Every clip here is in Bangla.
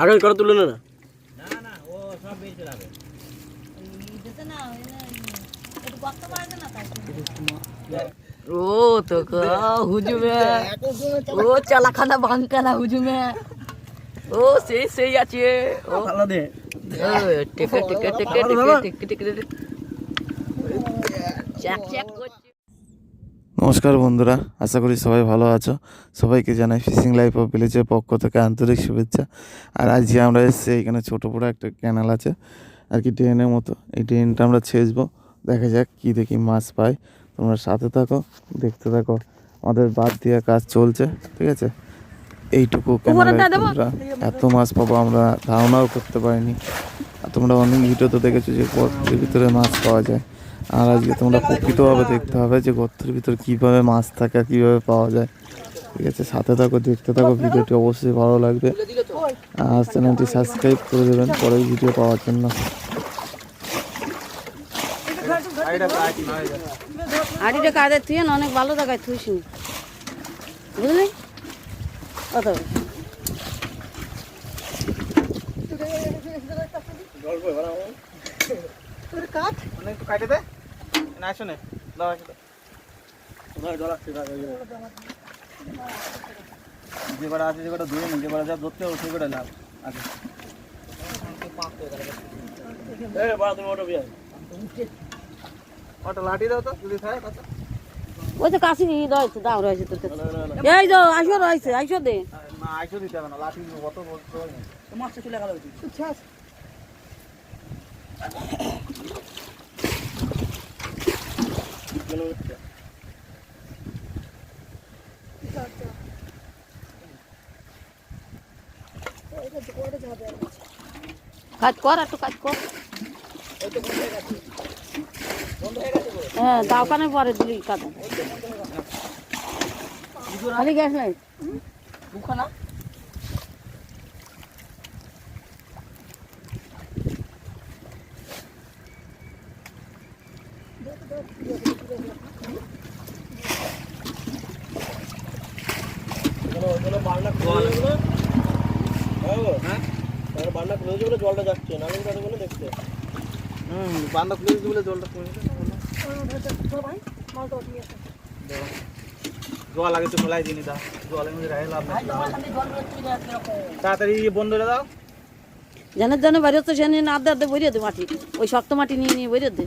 আগে করে তুলে না? ও তো হুজুমে। ও চালাখানা ভাঙকানা হুজুমে। ও সেই সেই আছে। ও। আলাদা ও, টেকে টেকে টেকে টেকে টেকে টেকে টেকে চ্যাক চ্যাক করছে। নমস্কার বন্ধুরা আশা করি সবাই ভালো আছো। সবাইকে জানাই ফিশিং লাইফ অফ ভিলেজের পক্ষ থেকে আন্তরিক শুভেচ্ছা। আর আজকে আমরা এসেছি এখানে ছোটো বড়ো একটা ক্যানাল আছে আর কি ট্রেনের মতো। এই ট্রেনটা আমরা ছেঁচবো দেখা যাক কী দেখি মাছ পাই তোমরা সাথে থাকো দেখতে থাকো। আমাদের বাদ দেওয়া কাজ চলছে ঠিক আছে? এইটুকু ক্যানালে তোমরা এত মাছ পাবো আমরা ধারণাও করতে পারিনি। আর তোমরা অনেক ভিডিও তো দেখেছ যে ভিতরে মাছ পাওয়া যায়। আর আজকে তোমরা প্রকৃতভাবে দেখতে হবে যে গর্তের ভিতর কীভাবে মাছ থাকে আর কীভাবে পাওয়া যায়। ঠিক আছে সাথে থাকো দেখতে থাকো ভিডিওটি অবশ্যই ভালো লাগবে। আর চ্যানেলটি সাবস্ক্রাইব করে দেবেন পরের ভিডিও পাওয়ার জন্য। হাঁড়িটা কাদের তুই অনেক ভালো জায়গায় থুইস বুঝলি? কত? অনেক একটু কাটে দে। না আসো নে। দাও যে। কটা আছে যে কটা ধুয়ে নে যে কটা যা ধরতে হবে সে কটা লাভ। ওটা লাঠি দাও তো যদি খায় কথা ওই তো কাশি রয়েছে দাও রয়েছে তোর কাছে। এই তো রয়েছে আসো দে। না আইসো দিতে হবে না লাঠি কত বলতে মাছটা চলে গেল কাজ কর একটু কাজ কর। হ্যাঁ দাওখানে পরে দিলি কাজ খালি গ্যাস নাই? দুখানা জলটা যাচ্ছে নালে কাছে বলে দেখতে। হুম বান্দা খুলে দিতে বলে জলটা কমে জল আগে তো মেলাই দিনি দা জলের মধ্যে রাখে লাভ নাই। তাড়াতাড়ি বন্ধ করে দাও। জানের জন্য বাইরে সেখানে বেরিয়ে দে মাটি। ওই শক্ত মাটি নিয়ে নিয়ে বেরিয়ে দে।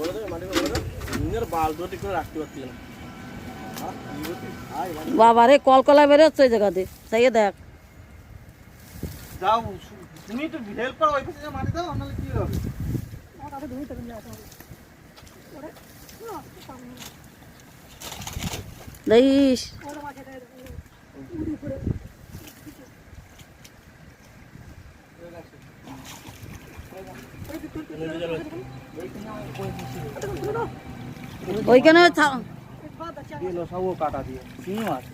বলে দেবে মাটি বলে নিজের বাল তো ঠিক করে রাখতে পারছি না। বাবা রে কলকলা বেরো হচ্ছে ওই জায়গাতে। তাই দেখ। যাও তুমি একটু হেল্প করো ওই পাশে মাটি দাও নাহলে কি হবে? দেখিস। ওইখানে সব কাটা দিয়ে। শিঙি মাছ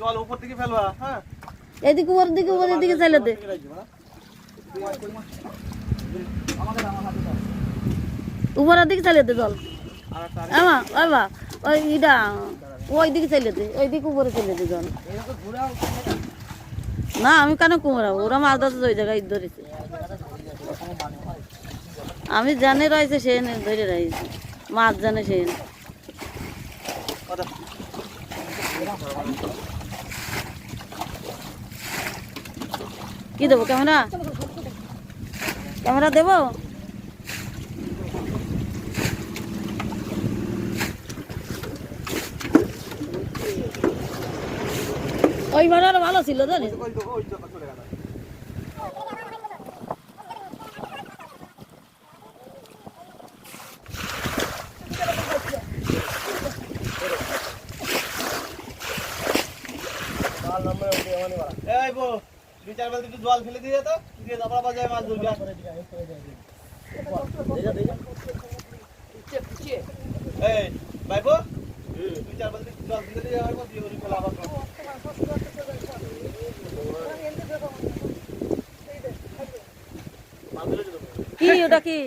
জল উপর থেকে ফেলবা হ্যাঁ এদিকে ওর দিকে ওর দিকে চাইলে দে। উপরের দিকে চাইলে দে জল এমা এমা। ওই ইটা, ওই দিকে চাইলে দে, ওই দিকে উপরে চাইলে দে জল না, আমি কেন কুমড়াবো? ওরা মাছ ধরছে ওই জায়গায় ধরেছে। আমি জানে রয়েছে, সে ধরে রয়েছে। মাছ জানে সে। কি দেবো, ক্যামেরা? ক্যামেরা দেবো? ওই মানে আরও ভালো ছিল, জানিস? এই বো দুই চার বালতি একটু জল ফেলে দিয়ে তো। দিয়ে তারপর আবার যায় মাছ ধরবি এই ভাইবো দুই চার বালতি জল দিলে যাওয়ার পর দিয়ে কলা আবার খাব। মাছ ধরেছো তো? কি ওটা কি?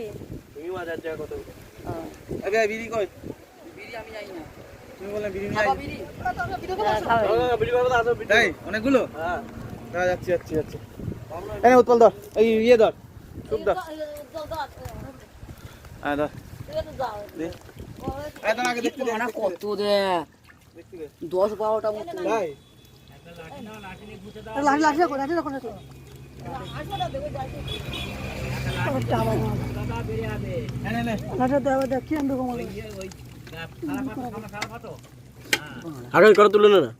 তুমি আর জায়গা কত আগে বিড়ি কই তুমি বললে বিড়ি নিয়ে আই। হ্যাঁ, বিড়ি করব আসো বিড়ি তাই অনেকগুলো? হ্যাঁ। হ্যাঁ যাচ্ছি যাচ্ছি যাচ্ছি। এই উৎপল ধর। এই ইয়ে ধর। সুপ ধর। হ্যাঁ ধর। মানা কত দে। দশ বারোটা মতো। তাই লাঠি লাঠি লাঠি রাখো লাঠি এই আগে করে তুলে না?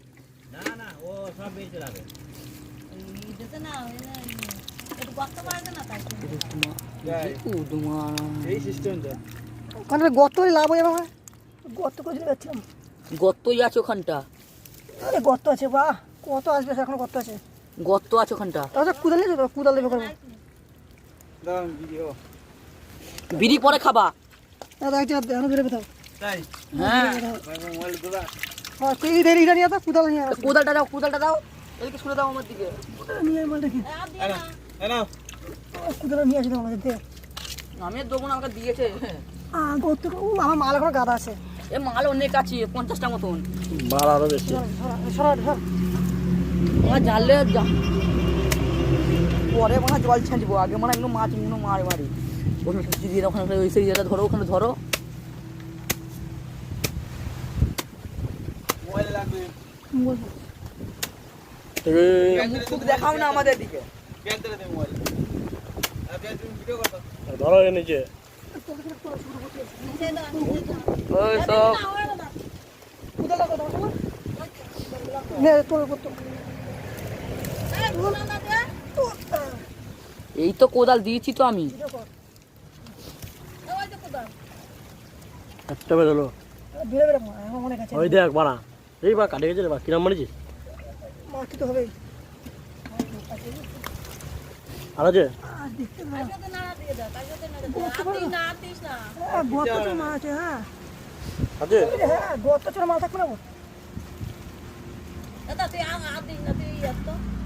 লাভ হয়ে যাবে গর্ত করে চলে যাচ্ছিলাম? গর্তই আছে ওখানটা। আরে গর্ত আছে বাহ। কত আসবে এখন গর্ত আছে? গর্ত আছে ওখানটা। তাহলে কুদাল নিয়ে যাবে কুদাল দেবে বিড়ি পরে খাবা। হ্যাঁ। হ্যাঁ তুই ইধর ইধর নিয়ে তো কুদাল নিয়ে কোদালটা দাও কোদালটা দাও। এদিকে শুনে দাও আমার দিকে। আমি দেবো না আমাকে দিয়েছে। আমার মাল এখন গাদা আছে। এ মাল অনেক আছে পঞ্চাশটা মতন। মাল আরও বেশি। সরা সরা আমার জানলে যা- পরে মনে হয় জল ছাঁচবো আগে মনে হয় এগুলো মাছ এগুলো মারে মারি। ওখানে সুচি দিয়ে ওখানে ওই সেই জায়গা ধরো ওখানে ধরো। দেখাও না আমাদের দিকে। ব্যাগ ধরে দে মোবাইল আর ব্যাগ তুমি ভিডিও করো ধরো এর নিচে ওই সব কুদাল এই তো কোদাল দিয়েছি তো আমি। একটা বেরোলো মনে ওই দেখ বাড়া। এই বা কাটে গেছে বা কিরাম মারিছিস মারতে তো হবেই আর আছে? আছে ছোট থাকবে না? আরে না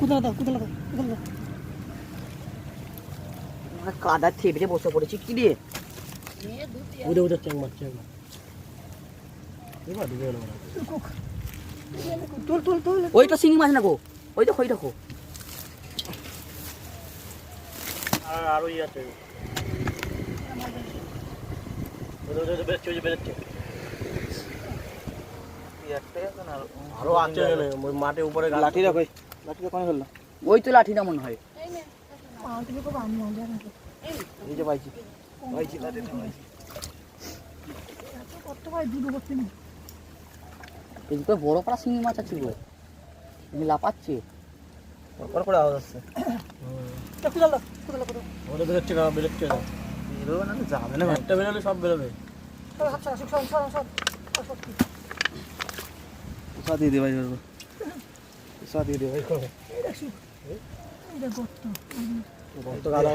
কুদাল দাও আমরা কাদা থেপড়ে বসে পড়েছি কি রে মারছে একবার এবার ঢুকে গেল বাড়া। তুল তুল তুল ওই তো শিঙি মাছ না গো ওই দেখো ওই দেখো। আর আছে। ওই যে বেরোচ্ছে, বেরোচ্ছে। একটাই আরও আছে ওই মাঠে উপরে গাছ। লাঠি রাখো লাঠিটা কোনে ফেলল ওই তো লাঠিটা মনে হয় মাল তুমি কবে আমি মাল জানি এই যে পাইছি পাইছি লাঠিটা পাইছি কত ভাই দুটো করতে নি এদিকে বড় পাড়া শিঙি মাছ আছে গো আমি লাপাচ্ছে পর পর আওয়াজ আসছে কুদাল দাও ওটা বেরোচ্ছে না, বেরোচ্ছে না। বেরোবে না তো যাবে না একটা বেরোলে সব বেরোবে দে ভাই দে ভাই গর্ত গাদা।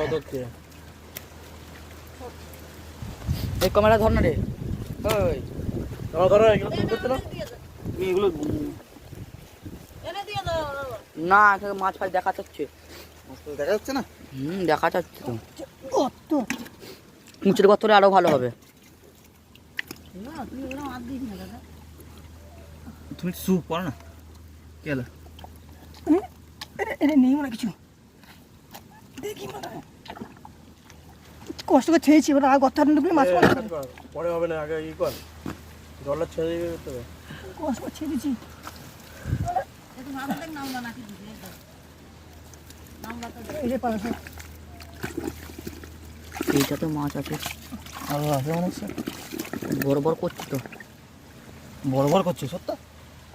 এই ক্যামেরা ধর না রে। ওই ধরো, ধরো, এগুলো তুমি করতে না? তুমি এগুলো না মাছ ফাছ দেখা যাচ্ছে। দেখা যাচ্ছে না? হুম দেখা যাচ্ছে তো। গর্ত আরও ভালো হবে। তুমি স্যুপ করো না। কি হলো? নেই মনে কিছু। দেখি মনে কষ্ট করে ছেড়েছি এবার আর গর্ত ঢুকলে মাছ পরে হবে না আগে ই কর। জলটা ছেড়ে দিয়ে হবে। কষ্ট করে ছেড়ে দিচ্ছি এই যে মাছ আছে। আরও আছে হচ্ছে। বড় বড় করছি তো। বড় বড় করছিস সত্য?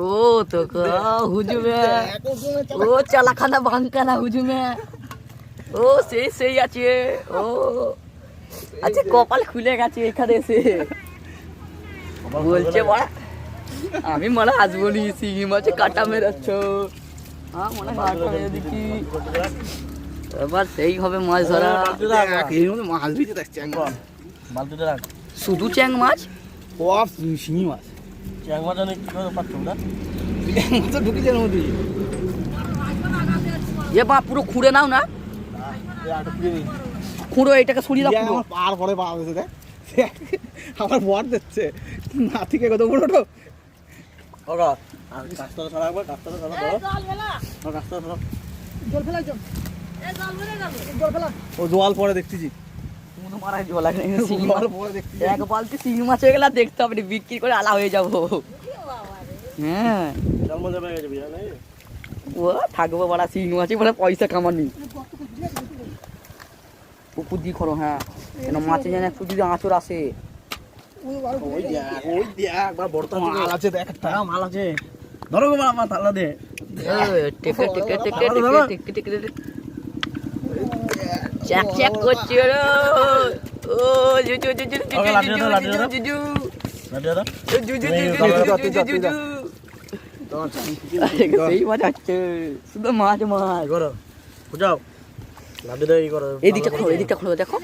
ও তো কা হুজুমে। ও চালাখানা বাঙ্কানা হুজুমে। ও সেই সেই আছে ও। আচ্ছা কপাল খুলে গেছে এখানে এসে। বলছে বড়া আমি মনে আসব নি শিঙি মাছে কাটা মেরাচ্ছ হ্যাঁ মনে হয় কাটা মেরে দিচ্ছি এবার সেই হবে মাছ ধরা। মাছ দিতে বালতিটা রাখ। শুধু চ্যাং মাছ? ও শিঙি মাছ। চ্যাং মাছ অনেক পারতো না মাছটা ঢুকিছে না তুই এ বা পুরো খুঁড়ে নাও না। খুঁড়ো এটাকে সরিয়ে দাও ইয়ে পার করে পা দেখ। আমার বর দিচ্ছে। না থেকে কত বলো তো কাজটা ছাড়া কাজটা ছাড়া কাজটা ছাড়া। ও পরে এক বালতি তিন মাছ হয়ে গেলে দেখতে হবে বিক্রি করে আলা হয়ে যাব থাকব সিং মাছে বলে পয়সা কামানি পুকুর দিয়ে করো হ্যাঁ কেন মাছে যেন একটু যদি আঁচড় আসে ধরো মাল তালা দে টেকে টেকে টেকে চাক চাক করছে ও জুজু জুজু জুজু দেখো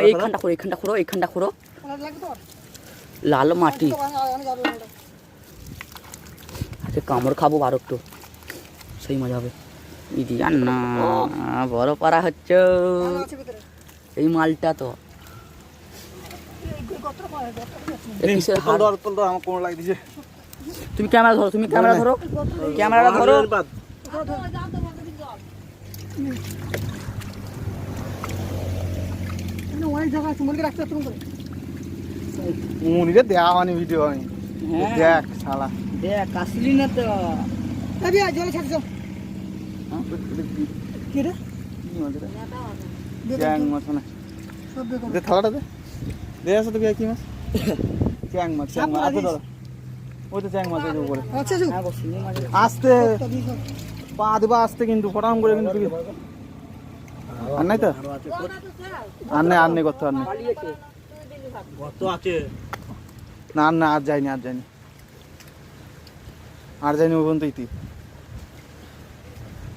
এইখানটা খোলো এইখানটা খোলো এইখানটা লাল মাটি আচ্ছা কামড় খাব আর একটু সেই মজা হবে বড় পারা হচ্ছে। এই মালটা তো। তুমি ক্যামেরা ধরো তুমি ক্যামেরা ধরো। ক্যামেরাটা ধরো। হ্যাঁ। দেখ শালা। দেখ আসলি না তো। জল ছাড়ছো দে থালাটা দে। দে আছে তো বিয়া কি মাছ? চ্যাং মাছ চ্যাং মাছ। আছে ধর। ওই তো চ্যাং মাছ আছে উপরে আচ্ছা হ্যাঁ শিঙি পা দিবা আস্তে কিন্তু ফটাম করে কিন্তু। আর নাই তো? আর নেই আর নেই আর না আর না আর যাইনি আর যাইনি আর যাইনি ওই পর্যন্ত ইতি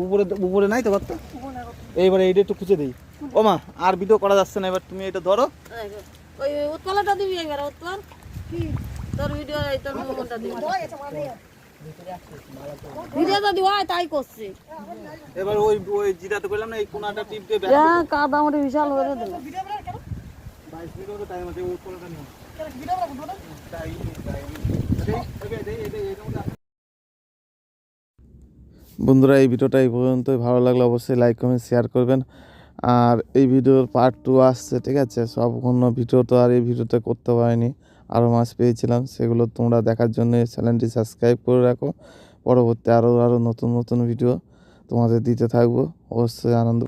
উপরে উপরে নাই তো বার্তা এইবার এইটা একটু খুঁজে দিই ও মা আর ভিডিও করা যাচ্ছে না এবার তুমি এটা ধরো ওই উৎপালাটা দিবি এবার উৎপাল তোর ভিডিও এই তোর মোবাইলটা দিবি ভিডিও যদি হয় তাই করছি এবার ওই ওই জিরাতে করলাম না এই কোনাটা টিপ দিয়ে ব্যাক কাদা বিশাল হয়ে মতো টাইম আছে ওই কোনাটা নিয়ে বন্ধুরা, এই ভিডিওটা এই পর্যন্তই। ভালো লাগলে অবশ্যই লাইক কমেন্ট শেয়ার করবেন। আর এই ভিডিওর পার্ট টু আসছে, ঠিক আছে? সব অন্য ভিডিও তো আর এই ভিডিওতে করতে পারিনি। আরও মাছ পেয়েছিলাম, সেগুলো তোমরা দেখার জন্য চ্যানেলটি সাবস্ক্রাইব করে রাখো। পরবর্তী আরও আরও নতুন নতুন ভিডিও তোমাদের দিতে থাকব। অবশ্যই আনন্দ